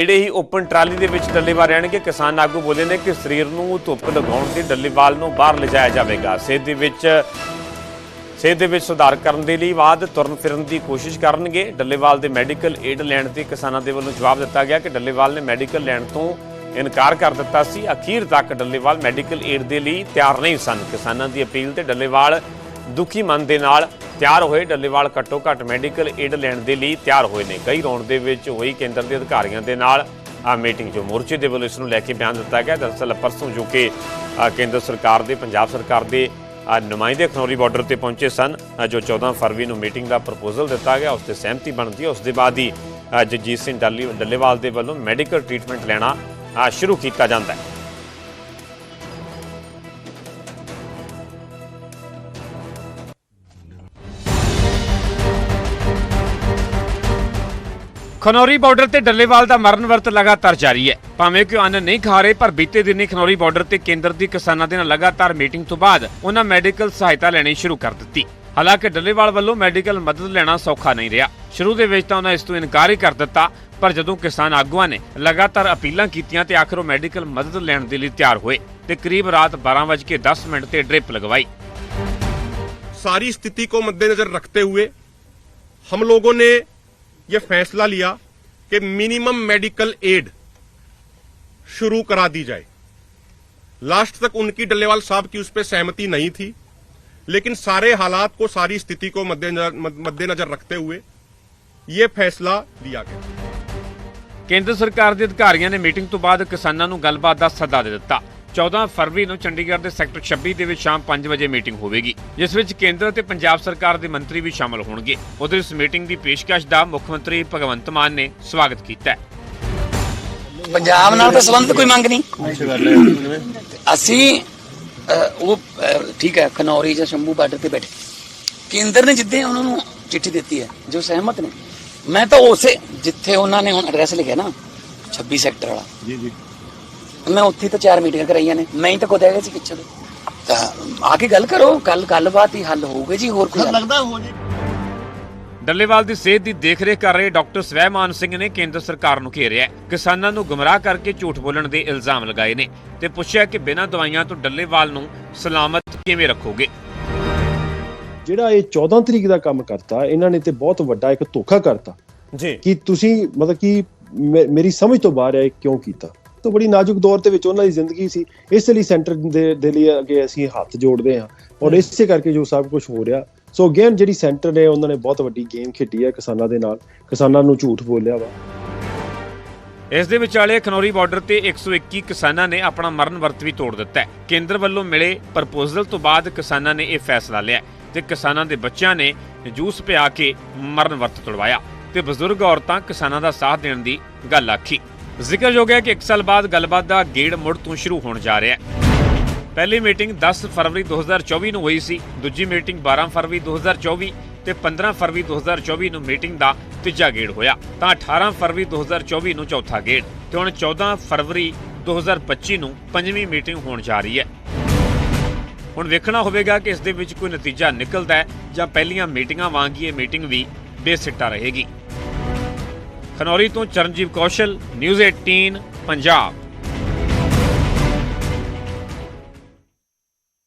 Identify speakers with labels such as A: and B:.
A: ਜਿਹੜੇ ਹੀ open trolley ਦੇ ਵਿੱਚ ਡੱਲੇਵਾਲ ਰਹਿਣਗੇ, ਕਿਸਾਨ ਆਗੂ ਬੋਲੇ ਨੇ ਕਿ ਸਰੀਰ ਨੂੰ ਧੁੱਪ ਲਗਾਉਣ ਤੇ ਡੱਲੇਵਾਲ ਨੂੰ ਬਾਹਰ ਲਿਜਾਇਆ ਜਾਵੇਗਾ। ਸਿਹਤ ਦੇ ਵਿੱਚ, ਸਿਹਤ ਦੇ ਵਿੱਚ ਸੁਧਾਰ ਕਰਨ ਦੇ ਲਈ ਬਾਅਦ ਤੁਰਨ ਫਿਰਨ ਦੀ ਕੋਸ਼ਿਸ਼ ਕਰਨਗੇ। ਡੱਲੇਵਾਲ ਦੇ ਮੈਡੀਕਲ ਏਡ ਲੈਣ ਤੇ ਕਿਸਾਨਾਂ ਦੇ ਵੱਲੋਂ ਜਵਾਬ ਦਿੱਤਾ ਗਿਆ ਕਿ ਡੱਲੇਵਾਲ ਨੇ ਮੈਡੀਕਲ ਲੈਣ ਤੋਂ ਇਨਕਾਰ ਕਰ ਦਿੱਤਾ ਸੀ। ਅਖੀਰ ਤੱਕ ਡੱਲੇਵਾਲ ਮੈਡੀਕਲ ਏਡ ਦੇ ਲਈ ਤਿਆਰ ਨਹੀਂ ਸਨ। ਕਿਸਾਨਾਂ ਦੀ ਅਪੀਲ ਤੇ ਡੱਲੇਵਾਲ ਦੁਖੀ ਮਨ ਦੇ ਨਾਲ ਤਿਆਰ ਹੋਏ ਡੱਲੇਵਾਲ ਘੱਟੋ ਘੱਟ ਮੈਡੀਕਲ ਏਡ ਲੈਣ ਦੇ ਲਈ ਤਿਆਰ ਹੋਏ ਨੇ। ਕਈ ਰੌਂਡ ਦੇ ਵਿੱਚ ਹੋਈ ਕੇਂਦਰ ਦੇ ਅਧਿਕਾਰੀਆਂ ਦੇ ਨਾਲ ਆ ਮੀਟਿੰਗ ਜੋ ਮੋਰਚੇ ਦੇ ਵੱਲੋਂ ਇਸ ਨੂੰ ਲੈ ਕੇ ਬਿਆਨ ਦਿੱਤਾ ਗਿਆ। ਦਰਅਸਲ ਪਰਸੋਂ ਜੋ ਕਿ ਕੇਂਦਰ ਸਰਕਾਰ ਦੇ, ਪੰਜਾਬ ਸਰਕਾਰ ਦੇ ਨੁਮਾਇੰਦੇ ਖਨੌਰੀ ਬਾਰਡਰ ਤੇ ਪਹੁੰਚੇ ਸਨ। ਜੋ 14 ਫਰਵਰੀ ਨੂੰ ਮੀਟਿੰਗ ਦਾ ਪ੍ਰਪੋਜ਼ਲ ਦਿੱਤਾ ਗਿਆ, ਉਸ ਤੇ ਸਹਿਮਤੀ ਬਣਦੀ ਹੈ। ਉਸ ਦੇ ਬਾਅਦ ਹੀ ਜਗਜੀਤ ਸਿੰਘ ਡੱਲੀ, ਡੱਲੇਵਾਲ ਦੇ ਵੱਲੋਂ ਮੈਡੀਕਲ ਟ੍ਰੀਟਮੈਂਟ ਲੈਣਾ ਸ਼ੁਰੂ ਕੀਤਾ ਜਾਂਦਾ ਹੈ। ਖਨੌਰੀ ਬਾਰਡਰ ਤੇ ਡੱਲੇਵਾਲ ਦਾ ਮਰਨ ਵਰਤ ਲਗਾਤਾਰ ਜਾਰੀ ਹੈ ਭਾਵੇਂ ਕਿ ਉਹ ਅੰਨ ਨਹੀਂ ਖਾ ਰਹੇ ਪਰ ਬੀਤੇ ਦਿਨੀ ਖਨੌਰੀ ਬਾਰਡਰ ਤੇ ਕੇਂਦਰ ਦੀ ਕਿਸਾਨਾਂ ਦੇ ਨਾਲ ਲਗਾਤਾਰ ਮੀਟਿੰਗ ਤੋਂ ਬਾਅਦ ਉਹਨਾਂ ਮੈਡੀਕਲ ਸਹਾਇਤਾ ਲੈਣੀ ਸ਼ੁਰੂ ਕਰ ਦਿੱਤੀ ਹਾਲਾਂਕਿ ਡੱਲੇਵਾਲ ਵੱਲੋਂ ਮੈਡੀਕਲ ਮਦਦ ਲੈਣਾ ਸੌਖਾ ਨਹੀਂ ਰਿਹਾ ਸ਼ੁਰੂ ਦੇ ਵਿੱਚ ਤਾਂ ਉਹਨਾਂ ਇਸ ਤੋਂ ਇਨਕਾਰ ਹੀ ਕਰ ਦਿੱਤਾ ਪਰ ਜਦੋਂ ਕਿਸਾਨ ਆਗੂਆਂ ਨੇ ਲਗਾਤਾਰ ਅਪੀਲਾਂ ਕੀਤੀਆਂ ਤੇ ਆਖਰ ਉਹ ਮੈਡੀਕਲ ਮਦਦ ਲੈਣ ਦੇ ਲਈ ਤਿਆਰ ਹੋਏ ਤੇ ਕਰੀਬ ਰਾਤ 12:10 ਮਿੰਟ ਤੇ ਡ੍ਰਿਪ ਲਗਵਾਈ
B: सारी स्थिति को मद्देनजर रखते हुए हम लोगों ने ये फैसला लिया कि मिनिमम मेडिकल एड शुरू करा दी जाए लास्ट तक उनकी डल्लेवाल साहब की उस पर सहमति नहीं थी लेकिन सारे हालात को सारी स्थिति को मद्देनजर मद्देनजर रखते हुए ये फैसला लिया गया
A: ਕੇਂਦਰ ਸਰਕਾਰ ਦੇ ਅਧਿਕਾਰੀਆਂ ਨੇ ਮੀਟਿੰਗ ਤੋਂ ਬਾਅਦ ਕਿਸਾਨਾਂ ਨੂੰ ਗੱਲਬਾਤ ਦਾ ਸੱਦਾ ਦੇ ਦਿੱਤਾ 14 ਫਰਵਰੀ ਨੂੰ ਚੰਡੀਗੜ੍ਹ ਦੇ ਸੈਕਟਰ 26 ਦੇ ਵਿੱਚ ਸ਼ਾਮ 5 ਵਜੇ ਮੀਟਿੰਗ ਹੋਵੇਗੀ ਜਿਸ ਵਿੱਚ ਕੇਂਦਰ ਅਤੇ ਪੰਜਾਬ ਸਰਕਾਰ ਦੇ ਮੰਤਰੀ ਵੀ ਸ਼ਾਮਲ ਹੋਣਗੇ। ਉਧਰ ਇਸ ਮੀਟਿੰਗ ਦੀ ਪੇਸ਼ਕਸ਼ ਦਾ ਮੁੱਖ ਮੰਤਰੀ ਭਗਵੰਤ ਮਾਨ ਨੇ ਸਵਾਗਤ ਕੀਤਾ ਹੈ।
C: ਪੰਜਾਬ ਨਾਲ ਤਾਂ ਸੰਬੰਧ ਕੋਈ ਮੰਗ ਨਹੀਂ। ਅਸੀਂ ਉਹ ਠੀਕ ਹੈ ਖਨੌਰੀ ਜਾਂ ਸ਼ੰਭੂ ਬਾਰਡਰ ਤੇ ਬੈਠੇ। ਕੇਂਦਰ ਨੇ ਜਿੱਦੇ ਉਹਨਾਂ ਨੂੰ ਚਿੱਠੀ ਦਿੱਤੀ ਹੈ ਜੋ ਸਹਿਮਤ ਨੇ। ਮੈਂ ਤਾਂ ਉਸੇ ਜਿੱਥੇ ਉਹਨਾਂ ਨੇ ਹੁਣ ਐਡਰੈਸ ਲਿਖਿਆ ਨਾ 26 ਸੈਕਟਰ ਵਾਲਾ। ਜੀ ਜੀ। ਮੈਂ ਉੱਥੇ ਤਾਂ ਚਾਰ ਮੀਟਿੰਗਾਂ ਕਰਾਈਆਂ ਨੇ ਮੈਂ ਹੀ ਤਾਂ ਖੁਦ ਹੈਗਾ ਸੀ ਪਿੱਛੇ ਤੋਂ ਤਾਂ ਆ ਕੇ ਗੱਲ ਕਰੋ ਕੱਲ ਗੱਲਬਾਤ ਹੀ ਹੱਲ ਹੋਊਗੀ ਜੀ ਹੋਰ ਕੋਈ ਹੱਲ-
A: ਡੱਲੇਵਾਲ ਦੀ ਸਿਹਤ ਦੀ ਦੇਖਰੇਖ ਕਰ ਰਹੇ ਡਾਕਟਰ ਸਵੈਮਾਨ ਸਿੰਘ ਨੇ ਕੇਂਦਰ ਸਰਕਾਰ ਨੂੰ ਘੇਰਿਆ ਹੈ। ਕਿਸਾਨਾਂ ਨੂੰ ਗੁੰਮਰਾਹ ਕਰਕੇ ਝੂਠ ਬੋਲਣ ਦੇ ਇਲਜ਼ਾਮ ਲਗਾਏ ਨੇ ਤੇ ਪੁੱਛਿਆ ਕਿ ਬਿਨਾਂ ਦਵਾਈਆਂ ਤੋਂ ਡੱਲੇਵਾਲ ਨੂੰ ਸਲਾਮਤ ਕਿਵੇਂ ਰੱਖੋਗੇ?
D: ਜਿਹੜਾ ਇਹ 14 ਤਰੀਕ ਦਾ ਕੰਮ ਕਰਤਾ ਇਹਨਾਂ ਨੇ ਤੇ ਬਹੁਤ ਵੱਡਾ ਇੱਕ ਧੋਖਾ ਕਰਤਾ।
A: ਜੀ।
D: ਕਿ ਤੁਸੀਂ ਮਤਲਬ ਕਿ ਮੇ- ਮੇਰੀ ਸਮਝ ਤੋਂ ਬਾਹਰ ਹੈ ਇਹ ਕਿਉਂ ਕੀਤਾ? ਤਾਂ ਬੜੀ ਨਾਜ਼ੁਕ ਦੌਰ ਦੇ ਵਿੱਚ ਉਹਨਾਂ ਦੀ ਜ਼ਿੰਦਗੀ ਸੀ। ਇਸ ਲਈ ਸੈਂਟਰ ਦੇ ਦੇ ਲਈ ਅੱਗੇ ਅਸੀਂ ਹੱਥ ਜੋੜਦੇ ਹਾਂ। ਔਰ ਇਸੇ ਕਰਕੇ ਜੋ ਸਭ ਕੁਝ ਹੋ ਰਿਹਾ। ਸੋ ਅਗੇਨ ਜਿਹੜੀ ਸੈਂਟਰ ਨੇ ਉਹਨਾਂ ਨੇ ਬਹੁਤ ਵੱਡੀ ਗੇਮ ਖੇਡੀ ਹੈ ਕਿਸਾਨਾਂ ਦੇ ਨਾਲ। ਕਿਸਾਨਾਂ ਨੂੰ ਝੂਠ ਬੋਲਿਆ ਵਾ।
A: ਇਸ ਦੇ ਵਿਚਾਲੇ ਖਨੌਰੀ ਬਾਰਡਰ ਤੇ 121 ਕਿਸਾਨਾਂ ਨੇ ਆਪਣਾ ਮਰਨ ਵਰਤ ਵੀ ਤੋੜ ਦਿੱਤਾ ਹੈ। ਕੇਂਦਰ ਵੱਲੋਂ ਮਿਲੇ ਪ੍ਰਪੋਜ਼ਲ ਤੋਂ ਬਾਅਦ ਕਿਸਾਨਾਂ ਨੇ ਇਹ ਫੈਸਲਾ ਲਿਆ ਤੇ ਕਿਸਾਨਾਂ ਦੇ ਬੱਚਿਆਂ ਨੇ ਜੂਸ ਪਿਆ ਕੇ ਮਰਨ ਵਰਤ ਤੁੜਵਾਇਆ। ਤੇ ਬਜ਼ੁਰਗ ਔਰਤਾਂ ਕਿਸਾਨਾਂ ਦਾ ਸਾਥ ਦੇਣ ਦੀ ਗੱਲ ਆਖੀ। ਜ਼ਿਕਰਯੋਗ ਹੈ ਕਿ 1 ਸਾਲ ਬਾਅਦ ਗੱਲਬਾਤ ਦਾ ਗੇੜ ਮੁੜ ਤੋਂ ਸ਼ੁਰੂ ਹੋਣ ਜਾ ਰਿਹਾ ਹੈ। ਪਹਿਲੀ ਮੀਟਿੰਗ 10 ਫਰਵਰੀ 2024 ਨੂੰ ਹੋਈ ਸੀ। ਦੂਜੀ ਮੀਟਿੰਗ 12 ਫਰਵਰੀ 2024 ਤੇ 15 ਫਰਵਰੀ 2024 ਨੂੰ ਮੀਟਿੰਗ ਦਾ ਤੀਜਾ ਗੇੜ ਹੋਇਆ। ਤਾਂ 18 ਫਰਵਰੀ 2024 ਨੂੰ ਚੌਥਾ ਗੇੜ ਤੇ ਹੁਣ 14 ਫਰਵਰੀ 2025 ਨੂੰ ਪੰਜਵੀਂ ਮੀਟਿੰਗ ਹੋਣ ਜਾ ਰਹੀ ਹੈ। ਹੁਣ ਵੇਖਣਾ ਹੋਵੇਗਾ ਕਿ ਇਸ ਦੇ ਵਿੱਚ ਕੋਈ ਨਤੀਜਾ ਨਿਕਲਦਾ ਹੈ ਜਾਂ ਪਹਿਲੀਆਂ ਮੀਟਿੰਗਾਂ ਵਾਂਗ ਹੀ ਇਹ ਮੀਟਿੰਗ ਵੀ ਬੇਸਿੱਟਾ ਰਹੇਗੀ। ਖਨੌਰੀ ਤੋਂ ਚਰਨਜੀਵ ਕੌਸ਼ਲ ਨਿਊਜ਼ 18 ਪੰਜਾਬ।